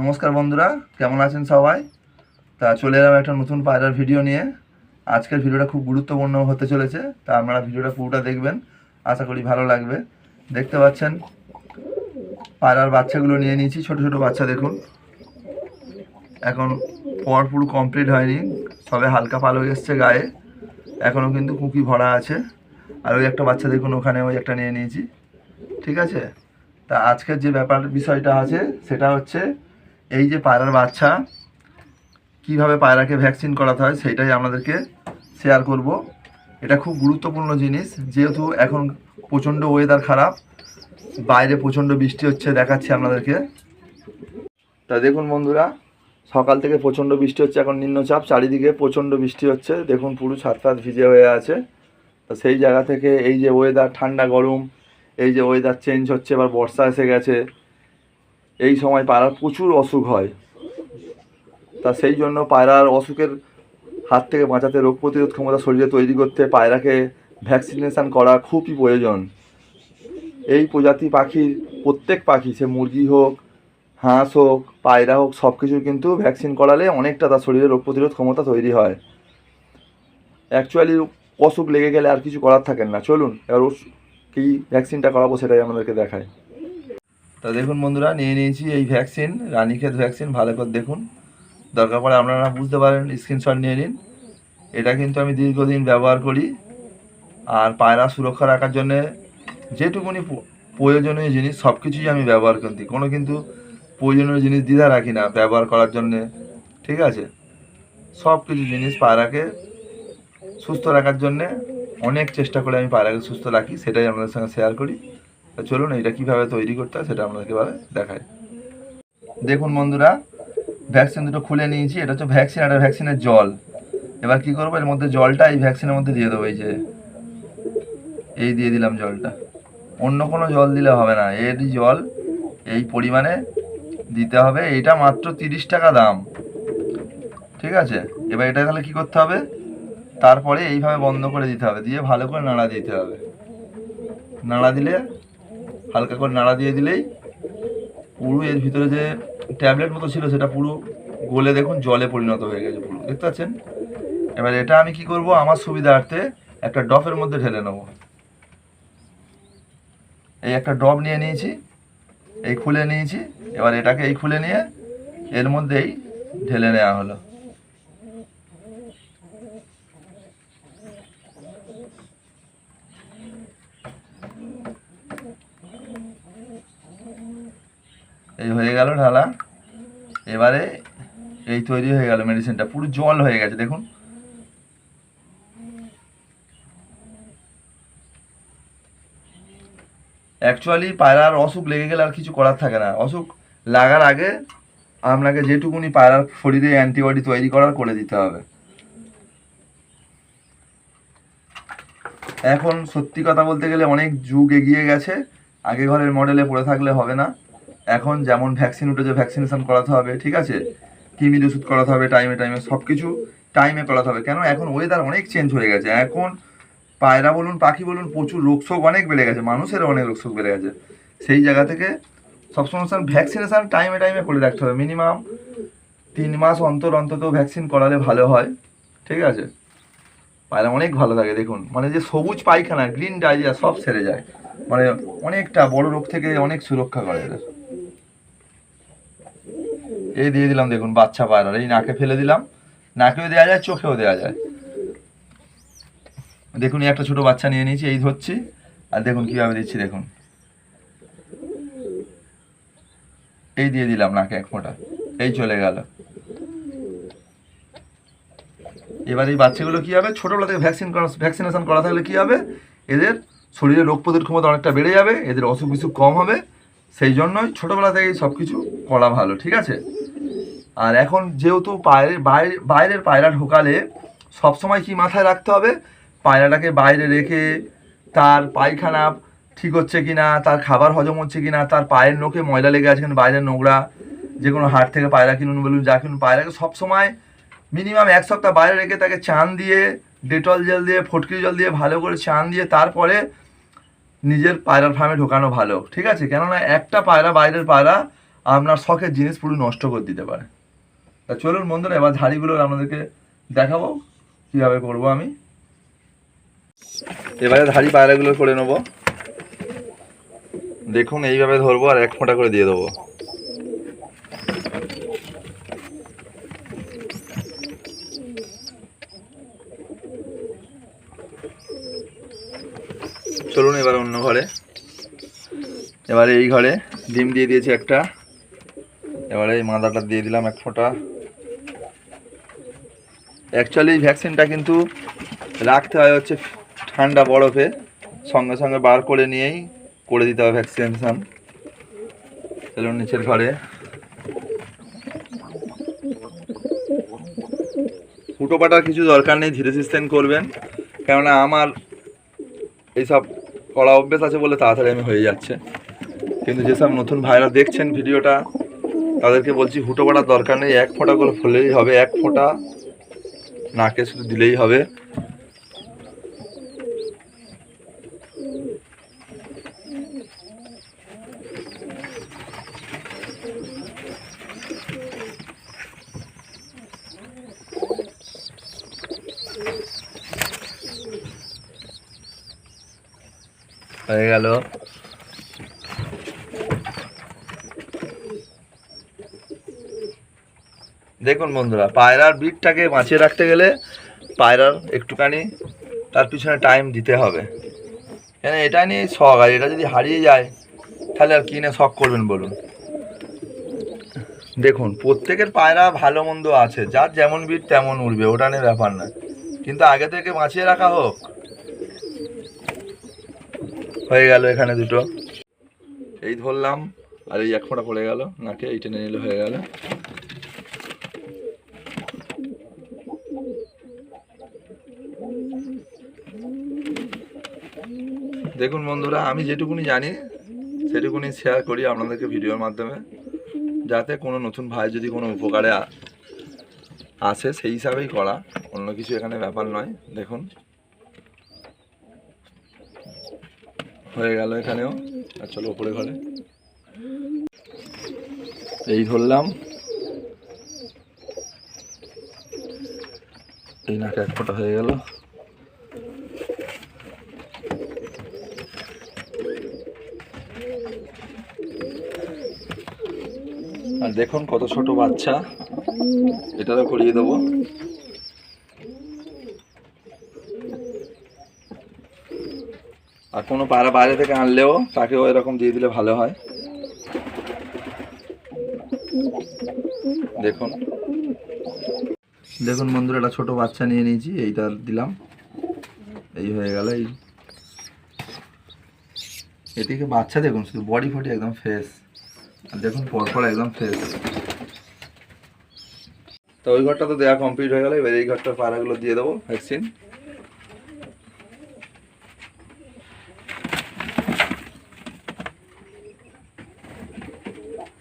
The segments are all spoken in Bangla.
নমস্কার বন্ধুরা, কেমন আছেন সবাই? তা চলে এলাম একটা নতুন পায়রার ভিডিও নিয়ে। আজকের ভিডিওটা খুব গুরুত্বপূর্ণ হতে চলেছে, তা আপনারা ভিডিওটা পুরোটা দেখবেন, আশা করি ভালো লাগবে। দেখতে পাচ্ছেন, পায়রার বাচ্চাগুলো নিয়ে নিয়েছি, ছোট ছোট বাচ্চা দেখুন। এখন পর পুরো কমপ্লিট হয়নি, সবে হালকা পালক এসছে গায়ে এখনও কিন্তু কুকি ভরা আছে। আর ওই একটা বাচ্চা দেখুন, ওখানে ওই একটা নিয়ে নিয়েছি। ঠিক আছে? তা আজকের যে ব্যাপার, বিষয়টা আছে, সেটা হচ্ছে এই যে পায়রার বাচ্চা, কীভাবে পায়রাকে ভ্যাকসিন করাতে হয় সেটাই আপনাদেরকে শেয়ার করব। এটা খুব গুরুত্বপূর্ণ জিনিস, যেহেতু এখন প্রচণ্ড ওয়েদার খারাপ, বাইরে প্রচণ্ড বৃষ্টি হচ্ছে, দেখাচ্ছি আপনাদেরকে। তা দেখুন বন্ধুরা, সকাল থেকে প্রচণ্ড বৃষ্টি হচ্ছে, এখন নিম্নচাপ, চারিদিকে প্রচণ্ড বৃষ্টি হচ্ছে। দেখুন পুরো ছাদ ভিজে হয়ে আছে। তো সেই জায়গা থেকে এই যে ওয়েদার ঠান্ডা, গরম, এই যে ওয়েদার চেঞ্জ হচ্ছে, এবার বর্ষা এসে গেছে। এই সময় পায়রার প্রচুর অসুখ হয়। তা সেই জন্য পায়রার অসুখের হাত থেকে বাঁচাতে রোগ প্রতিরোধ ক্ষমতা শরীরে তৈরি করতে পায়রাকে ভ্যাকসিনেশান করা খুবই প্রয়োজন। এই প্রজাতি পাখির প্রত্যেক পাখি, সে মুরগি হোক, হাঁস হোক, পায়রা হোক সব কিছুর কিন্তু ভ্যাকসিন করালে অনেকটা তার শরীরে রোগ প্রতিরোধ ক্ষমতা তৈরি হয়। অ্যাকচুয়ালি অসুখ লেগে গেলে আর কিছু করার থাকেন না। চলুন, এবার কী ভ্যাকসিনটা করাবো সেটাই আমাদেরকে দেখায় তা দেখুন বন্ধুরা, নিয়ে নিয়েছি এই ভ্যাকসিন রানীক্ষেত ভ্যাকসিন ভালো করে দেখুন। দরকার পড়ে আপনারা বুঝতে পারেন স্ক্রিনশট নিয়ে নিন। এটা কিন্তু আমি দীর্ঘদিন ব্যবহার করি। আর পায়রা সুরক্ষা রাখার জন্যে যেটুকুনি প্রয়োজনীয় জিনিস সব কিছুই আমি ব্যবহার করি। কোনো কিন্তু প্রয়োজনীয় জিনিস দ্বিধা রাখি না ব্যবহার করার জন্যে। ঠিক আছে? সব কিছু জিনিস পায়রাকে সুস্থ রাখার জন্যে অনেক চেষ্টা করে আমি পায়রাকে সুস্থ রাখি, সেটাই আপনাদের সঙ্গে শেয়ার করি। চলুন, এটা কীভাবে তৈরি করতে হয় সেটা আপনাদেরকে এবারে দেখাই। দেখুন বন্ধুরা, ভ্যাকসিন দুটো খুলে নিয়েছি, এটা হচ্ছে ভ্যাকসিন আর ভ্যাকসিনের জল। এবার কি করব, এর মধ্যে জলটা এই ভ্যাকসিনের মধ্যে দিয়ে দেবো, এই যে, এই দিয়ে দিলাম জলটা। অন্য কোনো জল দিলে হবে না এরই জল এই পরিমাণে দিতে হবে এটা মাত্র তিরিশ টাকা দাম। ঠিক আছে? এবার এটা তাহলে কি করতে হবে? তারপরে এইভাবে বন্ধ করে দিতে হবে, দিয়ে ভালো করে নাড়া দিতে হবে। নাড়া দিলে হালকা করে নাড়া দিয়ে দিলেই পুরো এর ভিতরে যে ট্যাবলেট মতো ছিল সেটা পুরো গলে দেখুন জলে পরিণত হয়ে গেছে পুরো। দেখতে পাচ্ছেন? এবার এটা আমি কি করব? আমার সুবিধার্থে একটা ডফের মধ্যে ঢেলে নেব। এই একটা ডব নিয়ে নিয়েছি, এই খুলে নিয়েছি, এবার এটাকে এই খুলে নিয়ে এর মধ্যেই ঢেলে নেওয়া হলো। এই হয়ে গেল ঢালা। এবারে এই তৈরি হয়ে গেল মেডিসিনটা পুরো জল হয়ে গেছে, দেখুন। অ্যাকচুয়ালি পায়রার অসুখ লেগে গেলে আর কিছু করার থাকে না। অসুখ লাগার আগে আপনাকে যেটুকুনি পায়রার শরীরে অ্যান্টিবডি তৈরি করার করে দিতে হবে। এখন সত্যি কথা বলতে গেলে অনেক যুগ এগিয়ে গেছে। আগে ঘরের মডেলে পড়ে থাকলে হবে না। এখন যেমন ভ্যাকসিন উঠেছে ভ্যাকসিনেশন করাতে হবে, ঠিক আছে? কিমির ওষুধ করাতে হবে টাইমে টাইমে সব কিছু টাইমে করাতে হবে। কেন? এখন ওয়েদার অনেক চেঞ্জ হয়ে গেছে। এখন পায়রা বলুন, পাখি বলুন, প্রচুর রোগশোক অনেক বেড়ে গেছে, মানুষেরও অনেক রোগশোক বেড়ে গেছে। সেই জায়গা থেকে সবসময় ভ্যাকসিনেশন টাইমে টাইমে করে রাখতে হবে। মিনিমাম তিন মাস অন্তর অন্তত ভ্যাকসিন করালে ভালো হয়, ঠিক আছে? পায়রা অনেক ভালো থাকে, দেখুন। মানে যে সবুজ পায়খানা গ্রিন ডাইরিয়া সব সেরে যায়। মানে অনেকটা বড় রোগ থেকে অনেক সুরক্ষা করে এদের। এই দিয়ে দিলাম, দেখুন, বাচ্চা পায়রার এই নাকে ফেলে দিলাম। নাকেও দেওয়া যায়, চোখেও দেওয়া যায়। দেখুন একটা ছোট বাচ্চা নিয়ে নিয়েছি, এই ধরছি। আর দেখুন, কীভাবে দিচ্ছি, দেখুন। এই দিয়ে দিলাম নাকে এক ফোঁটা। এই চলে গেল। এবার এই বাচ্চাগুলো কি হবে? ছোটবেলা থেকে ভ্যাকসিন করা ভ্যাকসিনেশন করা থাকলে কি হবে? এদের শরীরে রোগ প্রতিরোধ ক্ষমতা অনেকটা বেড়ে যাবে, এদের অসুখ বিসুখ কম হবে। সেই জন্যই ছোটোবেলা থেকেই সব কিছু করা ভালো, ঠিক আছে? আর এখন যেহেতু বাইরে বাইরে বাইরের পায়রা ঢোকালে সবসময় কি মাথায় রাখতে হবে? পায়রাটাকে বাইরে রেখে তার পায়খানা ঠিক হচ্ছে কি না তার খাবার হজম হচ্ছে কি না তার পায়ের নোকে ময়লা লেগে আছে কিনা, বাইরের নোংরা, যে কোনো হাট থেকে পায়রা কিনুন, বলুন, যা কিনুন, পায়রাকে সবসময় মিনিমাম এক সপ্তাহ বাইরে রেখে তাকে চান দিয়ে, ডেটল জল দিয়ে ফটকি জল দিয়ে ভালো করে চান দিয়ে, তারপরে নিজের পায়রার ফার্মে ঢোকানো ভালো, ঠিক আছে? কেননা একটা পায়রা বাইরের পায়রা আপনার শখের জিনিস পুরো নষ্ট করে দিতে পারে। তা চলুন বন্ধুরা, এবার ঝাড়িগুলো আপনাদেরকে দেখাবো, কীভাবে করব আমি। এবারে ধাড়ি পায়রাগুলো করে নেব। দেখুন, এইভাবে ধরবো আর এক ফোঁটা করে দিয়ে দেবো চলুন এবার অন্য ঘরে এবারে এই ঘরে ডিম দিয়ে দিয়েছি একটা। এবারে এই মাদাটা দিয়ে দিলাম এক ফোঁটা। অ্যাকচুয়ালি ভ্যাকসিনটা কিন্তু রাখতে হয় হচ্ছে ঠান্ডা বরফে। সঙ্গে সঙ্গে বার করে নিয়েই করে দিতে হবে ভ্যাকসিনেশন চলুন নিচের ঘরে। ফুটো পাটার কিছু দরকার নেই, ধীরে সিস্টেম করবেন। কেননা আমার এইসব করা অভ্যেস আছে বলে তাড়াতাড়ি আমি হয়ে যাচ্ছে। কিন্তু যেসব নতুন ভাইরা দেখছেন ভিডিওটা, তাদেরকে বলছি হুটো পাটার দরকার নেই, এক ফোঁটা করে ফুললেই হবে, এক ফোঁটা নাকে শুধু দিলেই হবে। হয়ে গেল। দেখুন বন্ধুরা, পায়রার ব্রিডটাকে বাঁচিয়ে রাখতে গেলে পায়রার একটুখানি, তার পিছনে টাইম দিতে হবে। কেন এটা নিয়ে শখ, আর এটা যদি হারিয়ে যায়, তাহলে আর কিনে শখ করবেন বলুন? দেখুন, প্রত্যেকের পায়রা ভালো মন্দ আছে, যার যেমন বিট তেমন উঠবে ওটা নিয়ে ব্যাপার না। কিন্তু আগে থেকে বাঁচিয়ে রাখা হোক। হয়ে গেল এখানে দুটো। এই ধরলাম, আর এই এক ফোঁটা পড়ে গেল, নাকে এই টেনে নিলে হয়ে গেল। দেখুন বন্ধুরা, আমি যেটুকুনি জানি, সেটুকুনি শেয়ার করি আপনাদেরকে ভিডিওর মাধ্যমে, যাতে কোনো নতুন ভাই যদি কোনো উপকারে আসে, সেই হিসাবেই করা, অন্য কিছু এখানে ব্যাপার নয়, দেখুন। হয়ে গেল এখানেও, আর চলো ওপরে ঘরে। এই ধরলাম। এই নাকে এক ফোঁটা হয়ে গেল। আর দেখুন কত ছোট বাচ্চা। এটারও করিয়ে দেবো। আর কোনো পায়রা বাইরে থেকে আনলেও তাকেও এরকম দিয়ে দিলে ভালো হয়। দেখুন। দেখুন বন্ধুরা, একটা ছোট বাচ্চা নিয়ে নিয়েছি, এইটা দিলাম। এই হয়ে গেল, এই। এটিকে বাচ্চা দেখুন, শুধু বডি ফডি একদম ফ্রেশ দেখুন, পরপর একদম ফ্রেশ তো ওই ঘরটা তো দেওয়া কমপ্লিট হয়ে গেল, এবার এই ঘরটার পায়রাগুলো দিয়ে দেবো ভ্যাকসিন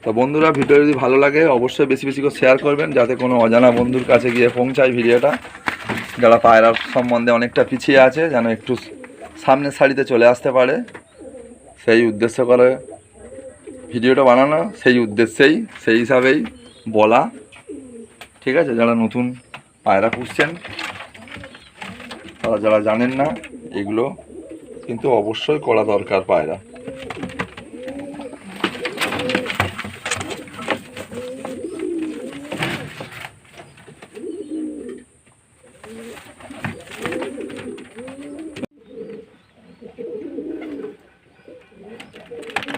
তো বন্ধুরা, ভিডিও যদি ভালো লাগে, অবশ্যই বেশি বেশি করে শেয়ার করবেন, যাতে কোনো অজানা বন্ধুর কাছে গিয়ে পৌঁছায় ভিডিওটা। যারা পায়রা সম্বন্ধে অনেকটা পিছিয়ে আছে, যেন একটু সামনের সারিতে চলে আসতে পারে। সেই উদ্দেশ্য করে ভিডিওটা বানানো, সেই উদ্দেশ্যেই, সেই হিসাবেই বলা। ঠিক আছে? যারা নতুন পায়রা খুঁজছেন তারা যারা জানেন না, এগুলো কিন্তু অবশ্যই করা দরকার পায়রা।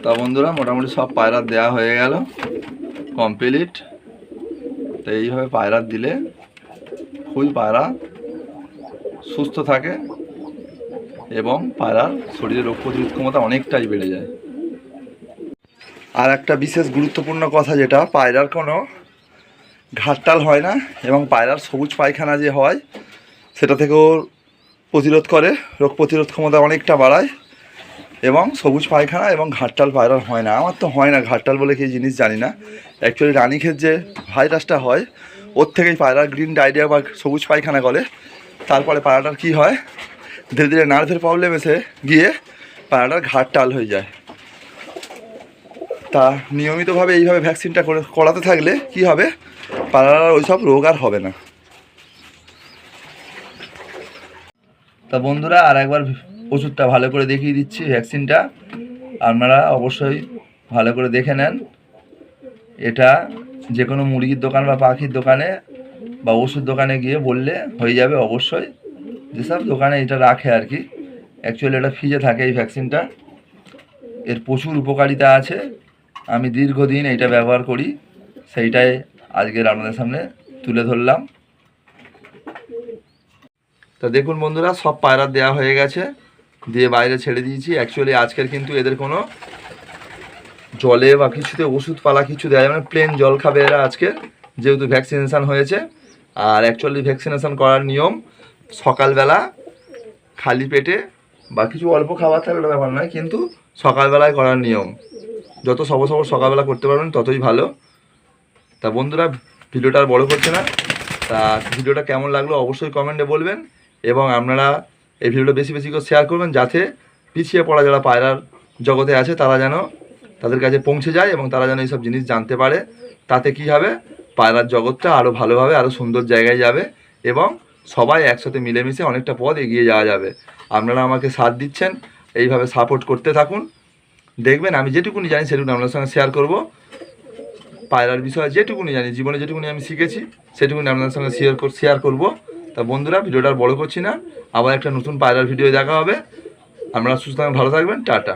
তা বন্ধুরা, মোটামুটি সব পায়রা দেয়া হয়ে গেল কমপ্লিট তো এইভাবে পায়রা দিলে ফুল পায়রা সুস্থ থাকে এবং পায়রার শরীরে রোগ প্রতিরোধ ক্ষমতা অনেকটাই বেড়ে যায়। আর একটা বিশেষ গুরুত্বপূর্ণ কথা যেটা, পায়রার কোনো ঘাটতাল হয় না এবং পায়রার সবুজ পায়খানা যে হয়, সেটা থেকেও প্রতিরোধ করে, রোগ প্রতিরোধ ক্ষমতা অনেকটা বাড়ায়। এবং সবুজ পায়খানা এবং ঘাটটাল পায়রার হয় না। আমার তো হয় না ঘাটটাল বলে কি জিনিস জানি না। অ্যাকচুয়ালি রানীক্ষেত যে ভাইরাসটা হয়, ওর থেকেই পায়রা গ্রিন ডায়রিয়া বা সবুজ পায়খানা করে। তারপরে পায়রাটার কি হয়? ধীরে ধীরে নার্ভের প্রবলেম এসে গিয়ে পায়রাটার ঘাটটাল হয়ে যায়। তা নিয়মিতভাবে এইভাবে ভ্যাকসিনটা করে, করাতে থাকলে কি হবে? পায়রার ওইসব রোগ আর হবে না। তা বন্ধুরা আর একবার ওষুধটা ভালো করে দেখিয়ে দিচ্ছি ভ্যাকসিনটা আপনারা অবশ্যই ভালো করে দেখে নেন। এটা যে কোনো মুরগির দোকান বা পাখির দোকানে বা ওষুধ দোকানে গিয়ে বললে হয়ে যাবে অবশ্যই। যেসব দোকানে এটা রাখে আর কি অ্যাকচুয়ালি এটা ফ্রিজে থাকে এই ভ্যাকসিনটা এর প্রচুর উপকারিতা আছে। আমি দীর্ঘদিন এটা ব্যবহার করি, সেইটাই আজকের আপনাদের সামনে তুলে ধরলাম। তো দেখুন বন্ধুরা, সব পায়রা দেওয়া হয়ে গেছে। দিয়ে বাইরে ছেড়ে দিয়েছি। অ্যাকচুয়ালি আজকের কিন্তু এদের কোনো জলে বা কিছুতে ওষুধ পালা কিছু দেওয়া যাবে না। প্লেন জল খাবে এরা আজকে, যেহেতু ভ্যাকসিনেশান হয়েছে। আর অ্যাকচুয়ালি ভ্যাকসিনেশান করার নিয়ম, সকালবেলা খালি পেটে বা কিছু অল্প খাবার থাকলে ব্যাপার নয়, কিন্তু সকালবেলায় করার নিয়ম। যত সবর সবর সকালবেলা করতে পারবেন, ততই ভালো। তা বন্ধুরা, ভিডিওটা আর বড়ো করছে না। তা ভিডিওটা কেমন লাগল অবশ্যই কমেন্টে বলবেন। এবং আপনারা এই ভিডিওটা বেশি বেশি করে শেয়ার করবেন যাতে পিছিয়ে পড়া যারা পায়রার জগতে আছে, তারা যেন তাদের কাছে পৌঁছে যায় এবং তারা যেন এইসব জিনিস জানতে পারে। তাতে কি হবে? পায়রার জগৎটা আরও ভালোভাবে আরও সুন্দর জায়গায় যাবে এবং সবাই একসাথে মিলেমিশে অনেকটা পথ এগিয়ে যাওয়া যাবে। আপনারা আমাকে সাথ দিচ্ছেন, এইভাবে সাপোর্ট করতে থাকুন। দেখবেন আমি যেটুকুনি জানি সেটুকুনি আপনার সঙ্গে শেয়ার করব। পায়রার বিষয়ে যেটুকুনি জানি, জীবনে যেটুকুনি আমি শিখেছি, সেটুকুনি আপনার সঙ্গে শেয়ার শেয়ার করব। তা বন্ধুরা, ভিডিওটা বড় করছি না। আবার একটা নতুন পায়রার ভিডিও দেখা হবে। আপনারা সুস্থ ভালো থাকবেন, টাটা।